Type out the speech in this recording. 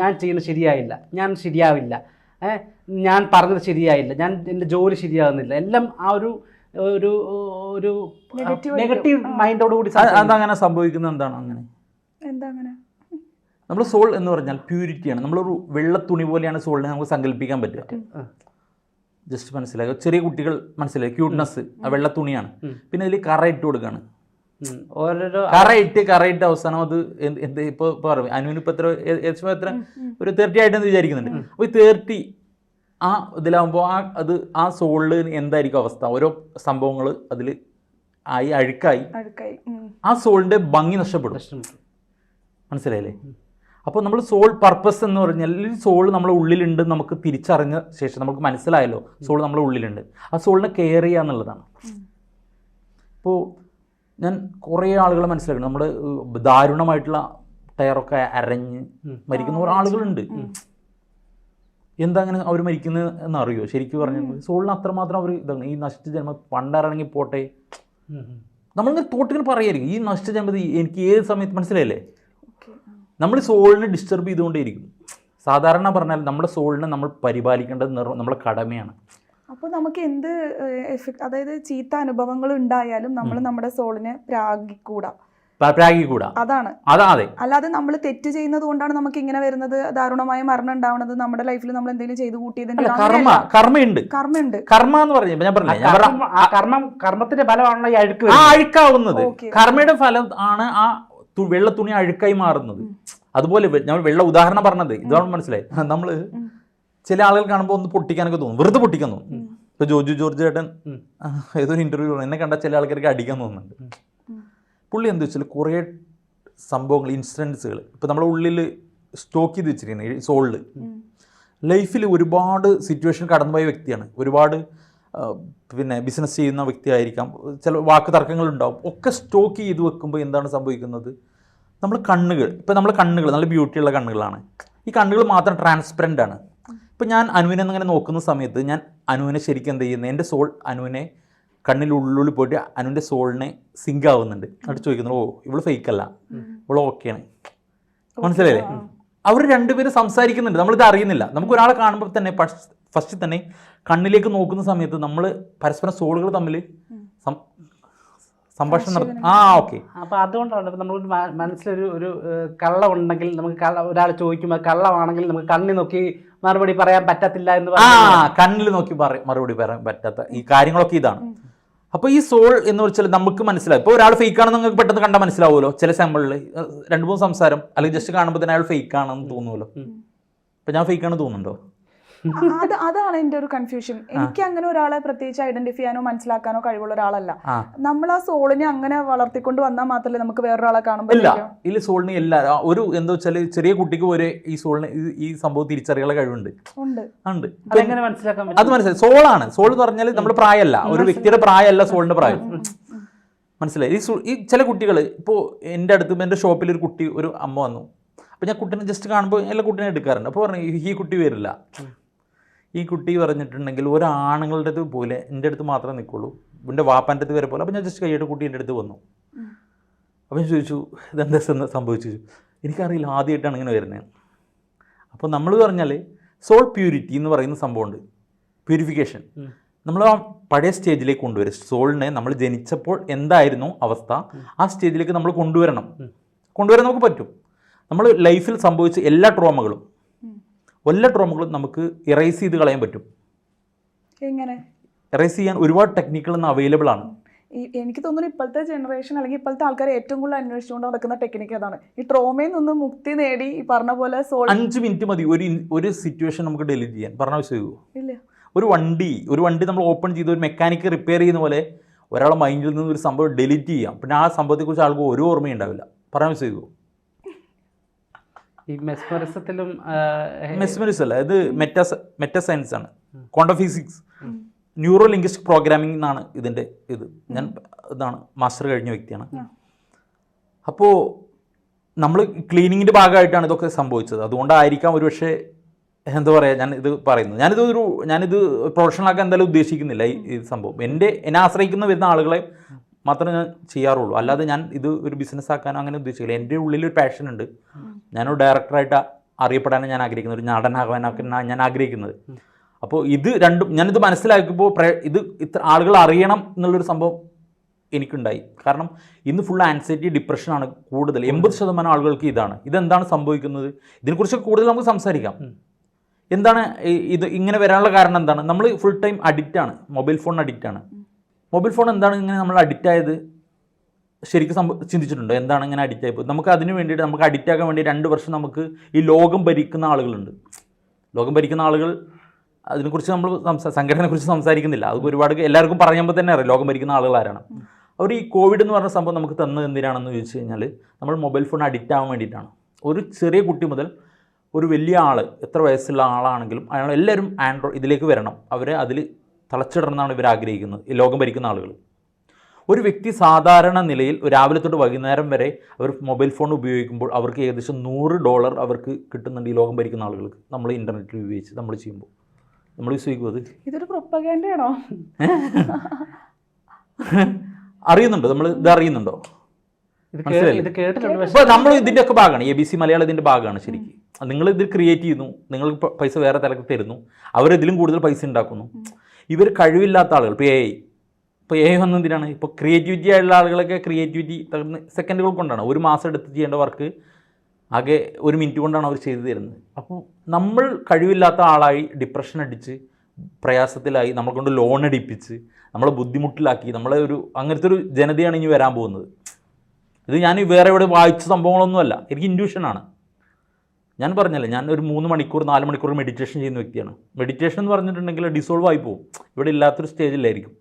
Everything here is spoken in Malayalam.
ഞാൻ ചെയ്യുന്നത് ശരിയായില്ല. ഞാൻ ശരിയാവില്ല. ഞാൻ പറഞ്ഞത് ശരിയായില്ല. ഞാൻ എന്റെ ജോലി ശരിയാകുന്നില്ല എല്ലാം ആ ഒരു ഒരു ഒരു നെഗറ്റീവ്. മൈൻഡോട് കൂടി. അതങ്ങനെ സംഭവിക്കുന്നത് എന്താണ് അങ്ങനെ? എന്താ അങ്ങനെ നമ്മൾ സോൾ എന്ന് പറഞ്ഞാൽ പ്യൂരിറ്റിയാണ് നമ്മളൊരു വെള്ള തുണി പോലെയാണ് സോളിനെ നമുക്ക് സങ്കല്പിക്കാൻ പറ്റുക. ജസ്റ്റ് മനസ്സിലാക്കുക ചെറിയ കുട്ടികൾ മനസ്സിലായി? ക്യൂട്ട്നെസ് ആ വെള്ള തുണിയാണ് പിന്നെ അതിൽ കറ ഇട്ട് കൊടുക്കുകയാണ്. ഓരോരോ കറയിട്ട് കറയിട്ട് കറ അവസാനം അത് എന്ത് ഇപ്പോൾ ഇപ്പോൾ പറയും അനുവിന് ഇപ്പോൾ എത്ര ഏകദേശം എത്ര? ഒരു തേർട്ടി ആയിട്ടെന്ന് വിചാരിക്കുന്നുണ്ട്. അപ്പോൾ ഈ തേർട്ടി ആ ഇതിലാകുമ്പോൾ ആ അത് ആ സോളിൽ എന്തായിരിക്കും അവസ്ഥ? ഓരോ സംഭവങ്ങൾ അതിൽ ആയി അഴുക്കായി. ആ സോളിന്റെ ഭംഗി നഷ്ടപ്പെടും. മനസ്സിലായില്ലേ? അപ്പോൾ നമ്മൾ സോൾ പർപ്പസ് എന്ന് പറഞ്ഞാൽ ഈ സോൾ നമ്മളെ ഉള്ളിലുണ്ട് നമുക്ക് തിരിച്ചറിഞ്ഞ ശേഷം നമുക്ക് മനസ്സിലായല്ലോ സോൾ നമ്മളെ ഉള്ളിലുണ്ട്. ആ സോളിനെ കെയർ ചെയ്യുക എന്നുള്ളതാണ് ഇപ്പോൾ ഞാൻ കുറേ ആളുകളെ മനസ്സിലാക്കണം നമ്മുടെ ദാരുണമായിട്ടുള്ള ടയറൊക്കെ അരഞ്ഞ് മരിക്കുന്ന കുറേ ആളുകളുണ്ട്. എന്താ അങ്ങനെ അവർ മരിക്കുന്നത് എന്നറിയോ? ശരിക്കും പറഞ്ഞു സോളിന് അത്രമാത്രം അവർ ഇതാണ്. ഈ നശിച്ച ജന്മം പണ്ടാരാണെങ്കിൽ പോട്ടെ. നമ്മളിങ്ങനെ തോട്ടിങ്ങനെ പറയായിരിക്കും. ഈ നശിച്ച ജന്മത്തിൽ എനിക്ക് ഏത് സമയത്ത് മനസ്സിലായില്ലേ? നമ്മൾ സോളിനെ ഡിസ്റ്റർബ് ചെയ്തുകൊണ്ടേയിരിക്കും. സാധാരണ പറഞ്ഞാൽ നമ്മുടെ സോളിനെ നമ്മൾ പരിപാലിക്കേണ്ടത് നമ്മുടെ കടമയാണ്. അപ്പോൾ നമുക്ക് എന്ത് എഫക്ട് അതായത് ചീത്ത അനുഭവങ്ങൾ ഉണ്ടായാലും നമ്മൾ നമ്മുടെ സോളിനെ പ്രാഗിക്കൂടാ. പ്ര- പ്രാഗിക്കൂടാ. അതാണ്. അതെ അല്ലാതെ നമ്മൾ തെറ്റ് ചെയ്യുന്നത് കൊണ്ടാണ് നമുക്ക് ഇങ്ങനെ വരുന്നത് ദാരുണമായ മരണം ഉണ്ടാവുന്നത് നമ്മുടെ ലൈഫിൽ നമ്മൾ എന്തെങ്കിലും ചെയ്തു കൂട്ടിയതിന്റെ കർമ്മ കർമ്മയുണ്ട്. കർമ്മയുണ്ട്. കർമ്മ എന്ന് പറഞ്ഞ ഞാൻ പറഞ്ഞില്ലേ? കർമ്മം- കർമ്മത്തിന്റെ ഫലമാണല്ലോ ഈ അഴുക്ക് ആ അഴുക്കാവുന്നത്. കർമ്മയുടെ ഫലം ആണ് ആ വെള്ള തുണി അഴുക്കായി മാറുന്നത്. അതുപോലെ നമ്മൾ ഞാൻ വെള്ള ഉദാഹരണം പറഞ്ഞത്. ഇതാണ് മനസ്സിലായി. നമ്മൾ ചില ആളുകൾ കാണുമ്പോൾ ഒന്ന് പൊട്ടിക്കാനൊക്കെ തോന്നും. വെറുതെ പൊട്ടിക്കാൻ തോന്നും. ഇപ്പൊ ജോജു ജോർജ് ചേട്ടൻ ഏതോ ഒരു ഇന്റർവ്യൂ എന്നെ കണ്ട ചില ആൾക്കാർക്ക് അടിക്കാൻ തോന്നുന്നുണ്ട്. പുള്ളി എന്താ വെച്ചാൽ കുറേ സംഭവങ്ങൾ ഇൻസിഡൻസുകൾ ഇപ്പം നമ്മുടെ ഉള്ളിൽ സ്റ്റോക്ക് ചെയ്ത് വെച്ചിരിക്കുന്നത് ഈ സോളിൽ ലൈഫിൽ ഒരുപാട് സിറ്റുവേഷൻ കടന്നുപോയ വ്യക്തിയാണ്. ഒരുപാട് പിന്നെ ബിസിനസ് ചെയ്യുന്ന വ്യക്തിയായിരിക്കാം. ചില വാക്ക് തർക്കങ്ങളുണ്ടാവും. ഒക്കെ സ്റ്റോക്ക് ചെയ്ത് വെക്കുമ്പോൾ എന്താണ് സംഭവിക്കുന്നത്? നമ്മൾ കണ്ണുകൾ. ഇപ്പം നമ്മൾ കണ്ണുകൾ നല്ല ബ്യൂട്ടിയുള്ള കണ്ണുകളാണ്. ഈ കണ്ണുകൾ മാത്രം ട്രാൻസ്പെറന്റ് ആണ്. ഇപ്പം ഞാൻ അനുവിനെ അങ്ങനെ നോക്കുന്ന സമയത്ത് ഞാൻ അനുവിനെ ശരിക്കും എന്ത് ചെയ്യുന്നത് എന്റെ സോൾ അനുവിനെ കണ്ണിലുള്ളിൽ പോയിട്ട് അനുവിന്റെ സോളിനെ സിങ്ക് ആവുന്നുണ്ട്. എന്നിട്ട് ചോദിക്കുന്നു ഓ ഇവൾ ഫേക്ക് അല്ല. ഇവൾ ഓക്കെയാണ് മനസ്സിലായില്ലേ. അവർ രണ്ടുപേരും സംസാരിക്കുന്നുണ്ട്. നമ്മളിത് അറിയുന്നില്ല. നമുക്ക് ഒരാളെ കാണുമ്പോൾ തന്നെ ഫസ്റ്റ് തന്നെ കണ്ണിലേക്ക് നോക്കുന്ന സമയത്ത് നമ്മൾ പരസ്പരം സോളുകൾ തമ്മിൽ സംഭാഷണം ആ ഓക്കെ. അപ്പൊ അതുകൊണ്ടാണ് നമ്മൾ മനസ്സിലൊരു ഒരു കള്ള ഉണ്ടെങ്കിൽ നമുക്ക് കള്ള ഒരാൾ ചോദിക്കുമ്പോൾ കള്ളമാണെങ്കിൽ നമുക്ക് കണ്ണി നോക്കി മറുപടി പറയാൻ പറ്റത്തില്ല എന്ന് ആ കണ്ണിൽ നോക്കി മറുപടി പറയാൻ പറ്റാത്ത ഈ കാര്യങ്ങളൊക്കെ ഇതാണ്. അപ്പൊ ഈ സോൾ എന്ന് വെച്ചാൽ നമുക്ക് മനസ്സിലാവും. ഇപ്പോൾ ഒരാൾ ഫേക്ക് ആണെന്ന് നിങ്ങൾക്ക് പെട്ടെന്ന് കണ്ടാൽ മനസ്സിലാവുമല്ലോ. ചില സാമ്പിളിൽ രണ്ട് മൂന്ന് സംസാരം അല്ലെങ്കിൽ ജസ്റ്റ് കാണുമ്പോൾ തന്നെ അയാൾ ഫേക്ക് ആണെന്ന് തോന്നുമല്ലോ. അപ്പൊ ഞാൻ ഫേക്ക് ആണെന്ന് തോന്നുന്നുണ്ടോ? അത് അതാണ് എന്റെ ഒരു കൺഫ്യൂഷൻ എനിക്ക് അങ്ങനെ ഒരാളെ പ്രത്യേകിച്ച് ഐഡന്റിഫൈ ചെയ്യാനോ മനസ്സിലാക്കാനോ കഴിവുള്ള ഒരാളല്ല. നമ്മൾ ആ സോളിനെ അങ്ങനെ വളർത്തിക്കൊണ്ട് വന്നാൽ മാത്രമല്ലേ നമുക്ക് വേറൊരാളെ കാണുമ്പോൾ ഇല്ല. ഇല്ല സോളിന് എല്ലാ ഒരു എന്താ വെച്ചാൽ ചെറിയ കുട്ടിക്ക് പോലെ ഈ സോളിന് ഈ- സംഭവം തിരിച്ചറിയാനുള്ള കഴിവുണ്ട്. ഉണ്ട്. ഉണ്ട്. അതെങ്ങനെ മനസ്സിലാക്കാൻ അത് മനസ്സിലായി. സോളാണ് സോൾ എന്ന് പറഞ്ഞാൽ നമ്മുടെ പ്രായമല്ല. ഒരു വ്യക്തിയുടെ പ്രായമല്ല സോളിന്റെ പ്രായം. മനസ്സിലായി. ഈ ഈ ചില കുട്ടികൾ ഇപ്പോൾ എന്റെ അടുത്ത് എന്റെ ഷോപ്പിൽ ഒരു കുട്ടി ഒരു അമ്മ വന്നു. അപ്പോൾ ഞാൻ കുട്ടീനെ ജസ്റ്റ് കാണുമ്പോൾ എല്ലാ കുട്ടീനെ എടുക്കാറുണ്ട്. അപ്പോൾ പറഞ്ഞു ഈ കുട്ടി വരില്ല. ഈ കുട്ടി പറഞ്ഞിട്ടുണ്ടെങ്കിൽ ഒരു ആണുങ്ങളുടെ അടുത്ത് പോലെ എന്റെ അടുത്ത് മാത്രമേ നിൽക്കുള്ളൂ. എന്റെ വാപ്പാന്റെ അടുത്ത് വരെ പോലെ. അപ്പോൾ ഞാൻ ജസ്റ്റ് കൈയ്യുടെ കുട്ടി എന്റെ അടുത്ത് വന്നു. അപ്പം ഞാൻ ചോദിച്ചു ഇതെന്താ സംഭ- സംഭവിച്ചു. എനിക്കറിയില്ല ആദ്യമായിട്ടാണ് ഇങ്ങനെ വരുന്നത്. അപ്പോൾ നമ്മൾ പറഞ്ഞാൽ സോൾ പ്യൂരിറ്റി എന്ന് പറയുന്ന സംഭവമുണ്ട്. പ്യൂരിഫിക്കേഷൻ നമ്മൾ ആ പഴയ സ്റ്റേജിലേക്ക് കൊണ്ടുവരും. സോളിനെ നമ്മൾ ജനിച്ചപ്പോൾ എന്തായിരുന്നു അവസ്ഥ? ആ സ്റ്റേജിലേക്ക് നമ്മൾ കൊണ്ടുവരണം. കൊണ്ടുവരാൻ നമുക്ക് പറ്റും. നമ്മൾ ലൈഫിൽ സംഭവിച്ച എല്ലാ ട്രോമകളും. എല്ലാ ട്രോമകളും നമുക്ക് ഇറേസ് ചെയ്ത് കളയാൻ പറ്റും. എങ്ങനെ? ഇറേസ് ചെയ്യാൻ ഒരുപാട് ടെക്നിക്കുകൾ ഇന്ന് അവൈലബിൾ ആണ്. എനിക്ക് തോന്നുന്നു ഇപ്പോഴത്തെ ജനറേഷൻ അല്ലെങ്കിൽ ഇപ്പോഴത്തെ ആൾക്കാർ ഏറ്റവും കൂടുതൽ അന്വേഷിച്ചുകൊണ്ട് നടക്കുന്ന ടെക്നിക്ക് അതാണ്. ഈ ട്രോമയിൽ നിന്ന് മുക്തി നേടി ഈ പറഞ്ഞ പോലെ അഞ്ച് മിനിറ്റ് മതി. ഒരു ഒരു സിറ്റുവേഷൻ നമുക്ക് ഡെലിറ്റ് ചെയ്യാൻ. പറഞ്ഞ ആവശ്യമോ ഇല്ല. ഒരു വണ്ടി ഒരു വണ്ടി നമ്മൾ ഓപ്പൺ ചെയ്ത് ഒരു മെക്കാനിക്ക് റിപ്പയർ ചെയ്യുന്ന പോലെ ഒരാളെ മൈൻഡിൽ നിന്ന് ഒരു സംഭവം ഡെലിറ്റ് ചെയ്യാം. പിന്നെ ആ സംഭവത്തെക്കുറിച്ച് ആൾക്ക് ഒരു ഓർമ്മയും ഉണ്ടാവില്ല. ചെയ്തു ഈ മെസ്മറിസത്തിലും മെസ്മറിസ് അല്ല ഇത് മെറ്റാ മെറ്റാ സയൻസ് ആണ്. Quantum physics neuro linguistic programming എന്നാണ് ഇതിന്റെ ഇത്. ഞാൻ ഇതാണ് മാസ്റ്റർ കഴിഞ്ഞ വ്യക്തിയാണ്. അപ്പോൾ നമ്മൾ ക്ലീനിങ്ങിന്റെ ഭാഗമായിട്ടാണ് ഇതൊക്കെ സംഭവിച്ചത്. അതുകൊണ്ടായിരിക്കാം ഒരുപക്ഷെ എന്താ പറയുക ഞാൻ ഇത് പറയുന്നത്. ഞാനിത് ഒരു ഞാനിത് പ്രൊഫഷണലാക്കാൻ എന്തായാലും ഉദ്ദേശിക്കുന്നില്ല ഈ ഈ സംഭവം. എന്റെ എന്നെ ആശ്രയിക്കുന്ന വരുന്ന ആളുകളെ മാത്രമേ ഞാൻ ചെയ്യാറുള്ളൂ. അല്ലാതെ ഞാൻ ഇത് ഒരു ബിസിനസ് ആക്കാനോ അങ്ങനെ ഉദ്ദേശിക്കില്ല. എന്റെ ഉള്ളിൽ ഒരു പാഷൻ ഉണ്ട് ഞാനൊരു ഡയറക്ടറായിട്ട് അറിയപ്പെടാനാണ് ഞാൻ ആഗ്രഹിക്കുന്നത് ഒരു നടനാകാനൊക്കെ ഞാൻ ആഗ്രഹിക്കുന്നത്. അപ്പോൾ ഇത് രണ്ടും ഞാനിത് മനസ്സിലാക്കിയപ്പോൾ പ്ര- ഇത് ഇത്ര ആളുകൾ അറിയണം എന്നുള്ളൊരു സംഭവം എനിക്കുണ്ടായി. കാരണം ഇന്ന് ഫുൾ ആൻസൈറ്റി ഡിപ്രഷനാണ് കൂടുതൽ. എൺപത് ശതമാനം ആളുകൾക്ക് ഇതാണ്. ഇതെന്താണ് സംഭവിക്കുന്നത്? ഇതിനെക്കുറിച്ച് കൂടുതൽ നമുക്ക് സംസാരിക്കാം. എന്താണ് ഇത് ഇങ്ങനെ വരാനുള്ള കാരണം എന്താണ്? നമ്മൾ ഫുൾ ടൈം അഡിക്റ്റാണ് മൊബൈൽ ഫോൺ അഡിക്റ്റാണ് മൊബൈൽ ഫോൺ എന്താണ് ഇങ്ങനെ നമ്മൾ അഡിക്റ്റ് ആയത്? ശരിക്കും സംഭവം ചിന്തിച്ചിട്ടുണ്ടോ. എന്താണ് ഇങ്ങനെ അഡിക്റ്റ് ആയിപ്പോൾ നമുക്ക് അതിന് വേണ്ടിയിട്ട് നമുക്ക് അഡിക്റ്റ് ആക്കാൻ വേണ്ടി രണ്ട് വർഷം നമുക്ക് ഈ ലോകം ഭരിക്കുന്ന ആളുകളുണ്ട്. ലോകം ഭരിക്കുന്ന ആളുകൾ അതിനെക്കുറിച്ച് നമ്മൾ സംസാ സംഘടനയെക്കുറിച്ച് സംസാരിക്കുന്നില്ല. അത് ഒരുപാട് എല്ലാവർക്കും പറയുമ്പോൾ തന്നെ അറിയാം ലോകം ഭരിക്കുന്ന ആളുകൾ ആരാണ്. അവർ ഈ കോവിഡ് എന്ന് പറഞ്ഞ സംഭവം നമുക്ക് തന്നത് എന്തിനാണെന്ന് ചോദിച്ചു കഴിഞ്ഞാൽ നമ്മൾ മൊബൈൽ ഫോൺ അഡിക്റ്റ് ആവാൻ വേണ്ടിയിട്ടാണ്. ഒരു ചെറിയ കുട്ടി മുതൽ ഒരു വലിയ ആൾ എത്ര വയസ്സുള്ള ആളാണെങ്കിലും അയാൾ എല്ലാവരും ആൻഡ്രോയിഡ് ഇതിലേക്ക് വരണം. അവരെ അതിൽ തളച്ചിടണമെന്നാണ് ഇവർ ആഗ്രഹിക്കുന്നത്. ഈ ലോകം ഭരിക്കുന്ന ആളുകൾ. ഒരു വ്യക്തി സാധാരണ നിലയിൽ രാവിലെ തൊട്ട് വൈകുന്നേരം വരെ അവർ മൊബൈൽ ഫോൺ ഉപയോഗിക്കുമ്പോൾ അവർക്ക് ഏകദേശം നൂറ് ഡോളർ അവർക്ക് കിട്ടുന്നുണ്ട് ഈ ലോകം ഭരിക്കുന്ന ആളുകൾക്ക് നമ്മൾ ഇന്റർനെറ്റിൽ ഉപയോഗിച്ച് നമ്മൾ ചെയ്യുമ്പോൾ. നമ്മൾ വിശ്വസിക്കും അത്? ഇതൊരു പ്രൊപ്പഗാൻഡയാണോ അറിയുന്നുണ്ടോ? നമ്മൾ ഇത് അറിയുന്നുണ്ടോ? ഇപ്പോൾ നമ്മൾ ഇതിന്റെ ഒക്കെ ഭാഗമാണ്. എ ബി സി മലയാളം ഇതിന്റെ ഭാഗമാണ് ശരിക്കും. നിങ്ങൾ ഇത് ക്രിയേറ്റ് ചെയ്യുന്നു. നിങ്ങൾ പൈസ വേറെ തലക്ക് തരുന്നു. അവരിതിലും കൂടുതൽ പൈസ ഉണ്ടാക്കുന്നു. ഇവർ കഴിവില്ലാത്ത ആളുകൾ ഇപ്പോൾ എ ഇപ്പോൾ എ വന്ന് എന്തിനാണ്? ഇപ്പോൾ ക്രിയേറ്റിവിറ്റി ആയുള്ള ആളുകളൊക്കെ ക്രിയേറ്റിവിറ്റി സെക്കൻഡുകൾ കൊണ്ടാണ്. ഒരു മാസം എടുത്ത് ചെയ്യേണ്ട വർക്ക് ആകെ ഒരു മിനിറ്റ് കൊണ്ടാണ് അവർ ചെയ്തു തരുന്നത്. അപ്പോൾ നമ്മൾ കഴിവില്ലാത്ത ആളായി ഡിപ്രഷൻ അടിച്ച് പ്രയാസത്തിലായി നമ്മളെ കൊണ്ട് ലോൺ അടിപ്പിച്ച് നമ്മളെ ബുദ്ധിമുട്ടിലാക്കി നമ്മളെ ഒരു അങ്ങനത്തെ ഒരു ജനതയാണ് ഇനി വരാൻ പോകുന്നത്. ഇത് ഞാൻ വേറെ എവിടെ വായിച്ച സംഭവങ്ങളൊന്നുമല്ല എനിക്ക് ഇൻഡ്യൂഷനാണ് ഞാൻ പറഞ്ഞല്ലേ ഞാൻ ഒരു മൂന്ന് മണിക്കൂർ നാല് മണിക്കൂർ മെഡിറ്റേഷൻ ചെയ്യുന്ന വ്യക്തിയാണ്. മെഡിറ്റേഷൻ എന്ന് പറഞ്ഞിട്ടുണ്ടെങ്കിൽ ഡിസോൾവ് ആയി പോകും ഇവിടെ ഇല്ലാത്തൊരു സ്റ്റേജിലായിരിക്കും